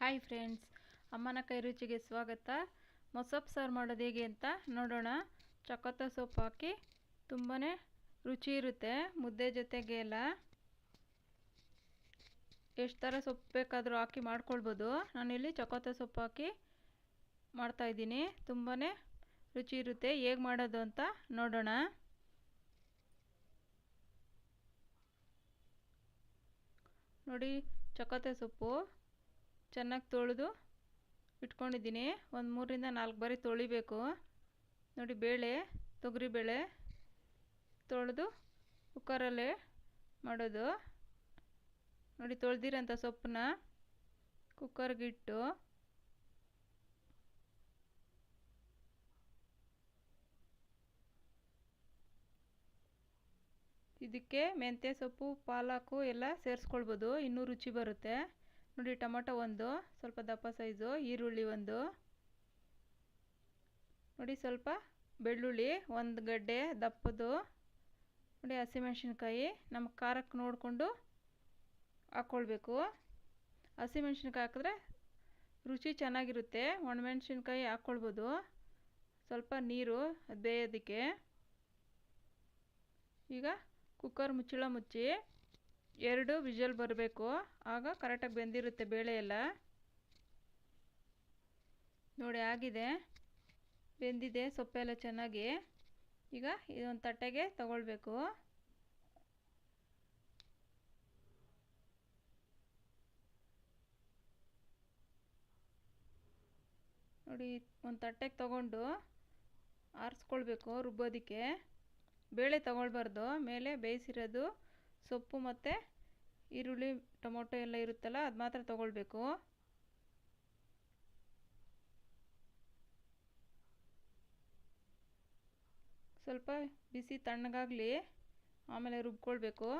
Hi friends ಅಮ್ಮನ ಕೈ ರುಚಿಗೆ ಸ್ವಾಗತ. ಮೊಸಪ್ಪು ಸಾರು ಮಾಡೋದು ಹೇಗೆ ಅಂತ ನೋಡೋಣ. ಚಕೋತ ಸೊಪ್ಪು ಹಾಕಿ ತುಂಬಾ ರುಚಿ ಇರುತ್ತೆ. ಮುದ್ದೆ ಜೊತೆಗೆ ಎಲ್ಲ ಎಷ್ಟು ಥರ ಸೊಪ್ಪು ಬೇಕಾದರೂ ಹಾಕಿ ಮಾಡ್ಕೊಳ್ಬೋದು. ನಾನಿಲ್ಲಿ ಚಕೋತ ಸೊಪ್ಪು ಹಾಕಿ ಮಾಡ್ತಾಯಿದ್ದೀನಿ ತುಂಬಾ ರುಚಿ ಇರುತ್ತೆ. ಹೇಗೆ ಮಾಡೋದು ಅಂತ ನೋಡೋಣ. ನೋಡಿ ಚಕೋತೆ ಸೊಪ್ಪು. ಚೆನ್ನಾಗಿ ತೊಳೆದು ಇಟ್ಕೊಂಡಿದ್ದೀನಿ. ಒಂದು ಮೂರರಿಂದ ನಾಲ್ಕು ಬಾರಿ ತೊಳಿಬೇಕು. ನೋಡಿ, ಬೇಳೆ ತೊಗರಿಬೇಳೆ ತೊಳೆದು ಕುಕ್ಕರಲ್ಲೇ ಮಾಡೋದು. ನೋಡಿ, ತೊಳೆದಿರೋಂಥ ಸೊಪ್ಪನ್ನ ಕುಕ್ಕರ್ಗಿಟ್ಟು ಇದಕ್ಕೆ ಮೆಂತ್ಯ ಸೊಪ್ಪು, ಪಾಲಕು ಎಲ್ಲ ಸೇರಿಸ್ಕೊಳ್ಬೋದು. ಇನ್ನೂ ರುಚಿ ಬರುತ್ತೆ. ನೋಡಿ ಟೊಮೊಟೊ ಒಂದು, ಸ್ವಲ್ಪ ದಪ್ಪ ಸೈಜು, ಈರುಳ್ಳಿ ಒಂದು. ನೋಡಿ ಸ್ವಲ್ಪ ಬೆಳ್ಳುಳ್ಳಿ, ಒಂದು ಗಡ್ಡೆ ದಪ್ಪದು. ನೋಡಿ ಹಸಿಮೆಣ್ಸಿನ್ಕಾಯಿ ನಮ್ಮ ಖಾರಕ್ಕೆ ನೋಡಿಕೊಂಡು ಹಾಕ್ಕೊಳ್ಬೇಕು ಹಸಿಮೆಣ್ಸಿನ್ಕಾಯಿ ಹಾಕಿದ್ರೆ ರುಚಿ ಚೆನ್ನಾಗಿರುತ್ತೆ, ಒಣಮೆಣ್ಸಿನ್ಕಾಯಿ ಹಾಕ್ಕೊಳ್ಬೋದು ಸ್ವಲ್ಪ ನೀರು ಬೇಯೋದಕ್ಕೆ. ಈಗ ಕುಕ್ಕರ್ ಮುಚ್ಚಳ ಮುಚ್ಚಿ ಎರಡು ವಿಜಲ್ ಬರಬೇಕು. ಆಗ ಕರೆಕ್ಟಾಗಿ ಬೆಂದಿರುತ್ತೆ ಬೇಳೆ ಎಲ್ಲ ನೋಡಿ ಆಗಿದೆ. ಬೆಂದಿದೆ, ಸೊಪ್ಪೆಲ್ಲ ಚೆನ್ನಾಗಿ. ಈಗ ಇದೊಂದು ತಟ್ಟೆಗೆ ತಗೊಳ್ಬೇಕು. ನೋಡಿ, ಒಂದು ತಟ್ಟೆಗೆ ತಗೊಂಡು ಆರಿಸ್ಕೊಳ್ಬೇಕು, ರುಬ್ಬೋದಕ್ಕೆ. ಬೇಳೆ ತಗೊಳ್ಬಾರ್ದು, ಮೇಲೆ ಬೇಯಿಸಿರೋದು ಸೊಪ್ಪು ಮತ್ತು ಈರುಳ್ಳಿ, ಟೊಮೊಟೊ ಎಲ್ಲ ಇರುತ್ತಲ್ಲ, ಅದು ಮಾತ್ರ ತೊಗೊಳ್ಬೇಕು. ಸ್ವಲ್ಪ ಬಿಸಿ ತಣ್ಣಗಾಗಲಿ, ಆಮೇಲೆ ರುಬ್ಕೊಳ್ಬೇಕು.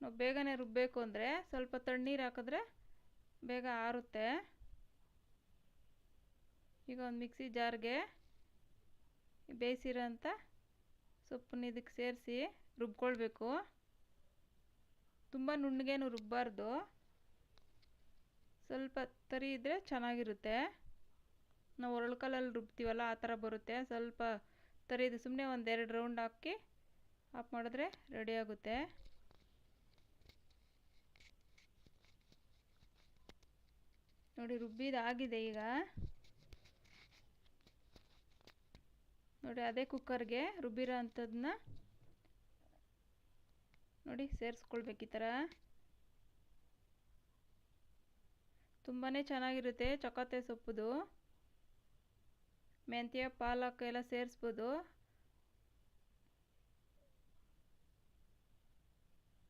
ನಾವು ಬೇಗನೆ ರುಬ್ಬಬೇಕು ಅಂದರೆ ಸ್ವಲ್ಪ ತಣ್ಣೀರು ಹಾಕಿದ್ರೆ ಬೇಗ ಆರುತ್ತೆ. ಈಗ ಒಂದು ಮಿಕ್ಸಿ ಜಾರ್ಗೆ ಬೇಯಿಸಿರೋಂಥ ಸೊಪ್ಪನ್ನ ಇದಕ್ಕೆ ಸೇರಿಸಿ ರುಬ್ಕೊಳ್ಬೇಕು. ತುಂಬ ನುಣ್ಣಗೇನು ರುಬ್ಬಾರ್ದು. ಸ್ವಲ್ಪ ತರಿ ಇದ್ದರೆ ಚೆನ್ನಾಗಿರುತ್ತೆ. ನಾವು ಒರಳ್ಕಲ್ಲಲ್ಲಿ ರುಬ್ತೀವಲ್ಲ, ಆ ಥರ ಬರುತ್ತೆ. ಸ್ವಲ್ಪ ತರಿದು ಸುಮ್ಮನೆ ಒಂದೆರಡು ರೌಂಡ್ ಹಾಕಿ ಆಫ್ ಮಾಡಿದ್ರೆ ರೆಡಿ ಆಗುತ್ತೆ. ನೋಡಿ, ರುಬ್ಬಿದಾಗಿದೆ ಈಗ. ನೋಡಿ, ಅದೇ ಕುಕ್ಕರ್ಗೆ ರುಬ್ಬಿರೋ ಅಂಥದ್ದನ್ನ ನೋಡಿ, ಸೇರಿಸ್ಕೊಳ್ಬೇಕು ಈ ಥರ. ತುಂಬಾ ಚೆನ್ನಾಗಿರುತ್ತೆ ಚಪಾತಿ ಸೊಪ್ಪುದು. ಮೆಂತ್ಯ, ಪಾಲಕ್ ಎಲ್ಲ ಸೇರಿಸ್ಬೋದು.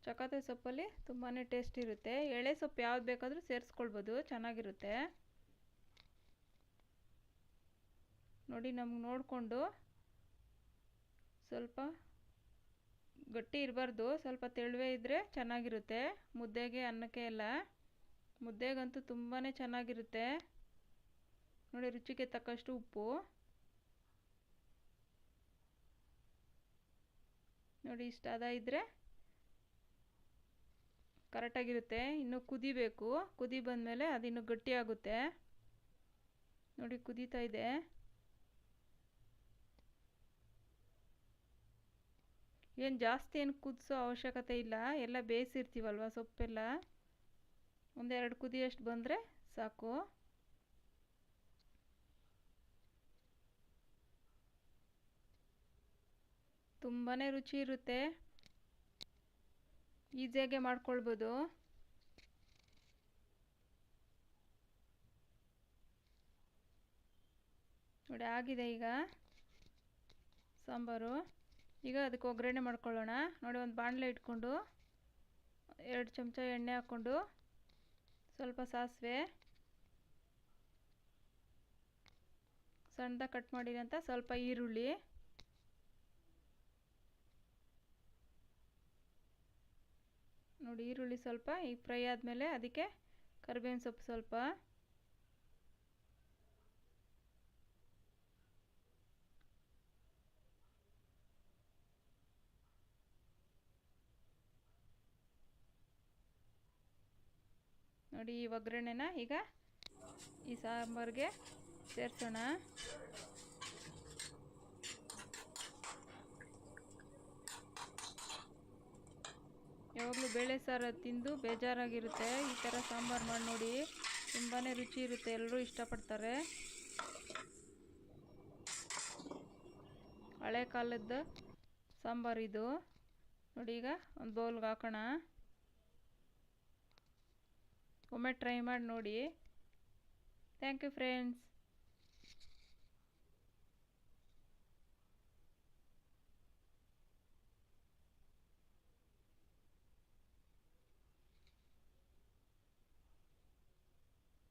ಚಕತೆ ಸೊಪ್ಪಲ್ಲಿ ತುಂಬಾ ಟೇಸ್ಟ್ ಇರುತ್ತೆ. ಎಳೆ ಸೊಪ್ಪು ಯಾವ್ದು ಬೇಕಾದರೂ ಸೇರಿಸ್ಕೊಳ್ಬೋದು, ಚೆನ್ನಾಗಿರುತ್ತೆ. ನೋಡಿ, ನಮ್ಗೆ ನೋಡಿಕೊಂಡು ಸ್ವಲ್ಪ ಗಟ್ಟಿ ಇರಬಾರ್ದು. ಸ್ವಲ್ಪ ತೆಳುವೆ ಇದ್ದರೆ ಚೆನ್ನಾಗಿರುತ್ತೆ. ಮುದ್ದೆಗೆ ಅನ್ನಕ್ಕೆ ಎಲ್ಲ. ಮುದ್ದೆಗಂತೂ ತುಂಬಾ ಚೆನ್ನಾಗಿರುತ್ತೆ. ನೋಡಿ, ರುಚಿಗೆ ತಕ್ಕಷ್ಟು ಉಪ್ಪು. ನೋಡಿ, ಇಷ್ಟು ಅದ ಇದ್ದರೆ ಕರೆಕ್ಟಾಗಿರುತ್ತೆ. ಇನ್ನು ಕುದಿಬೇಕು. ಕುದಿ ಬಂದಮೇಲೆ ಅದಿನ್ನು ಗಟ್ಟಿಯಾಗುತ್ತೆ ನೋಡಿ, ಕುದೀತಾ ಇದೆ. ಏನು ಜಾಸ್ತಿ ಏನು ಕುದಿಸೋ ಅವಶ್ಯಕತೆ ಇಲ್ಲ, ಎಲ್ಲ ಬೇಯಿಸಿರ್ತೀವಲ್ವ ಸೊಪ್ಪೆಲ್ಲ? ಒಂದೆರಡು ಕುದಿಯಷ್ಟು ಬಂದರೆ ಸಾಕು. ತುಂಬಾ ರುಚಿ ಇರುತ್ತೆ. ಈಸಿಯಾಗೆ ಮಾಡ್ಕೊಳ್ಬೋದು. ನೋಡಿ, ಆಗಿದೆ ಈಗ ಸಾಂಬಾರು. ಈಗ ಅದಕ್ಕೆ ಒಗ್ಗರಣೆ ಮಾಡ್ಕೊಳ್ಳೋಣ. ನೋಡಿ ಒಂದು ಬಾಣಲೆ ಇಟ್ಕೊಂಡು ಎರಡು ಚಮಚ ಎಣ್ಣೆ ಹಾಕ್ಕೊಂಡು ಸ್ವಲ್ಪ ಸಾಸಿವೆ ಸಣ್ಣದಾಗಿ ಕಟ್ ಮಾಡಿರೋಂಥ ಸ್ವಲ್ಪ ಈರುಳ್ಳಿ ನೋಡಿ ಈರುಳ್ಳಿ ಸ್ವಲ್ಪ ಈಗ ಫ್ರೈ ಆದಮೇಲೆ ಅದಕ್ಕೆ ಕರಿಬೇವಿನ ಸೊಪ್ಪು ಸ್ವಲ್ಪ ನೋಡಿ, ಈ ಒಗ್ಗರಣೆನ ಈಗ ಈ ಸಾಂಬಾರಿಗೆ ಸೇರಿಸೋಣ. ಯಾವಾಗಲೂ ಬೇಳೆ ಸಾರು ತಿಂದು ಬೇಜಾರಾಗಿರುತ್ತೆ. ಈ ಥರ ಸಾಂಬಾರು ಮಾಡಿ ನೋಡಿ ತುಂಬಾ ರುಚಿ ಇರುತ್ತೆ. ಎಲ್ಲರೂ ಇಷ್ಟಪಡ್ತಾರೆ. ಹಳೆ ಕಾಲದ ಸಾಂಬಾರು ಇದು. ನೋಡಿ, ಈಗ ಒಂದು ಬೌಲ್ಗೆ ಹಾಕೋಣ. ಒಮ್ಮೆ ಟ್ರೈ ಮಾಡಿ ನೋಡಿ. Thank you friends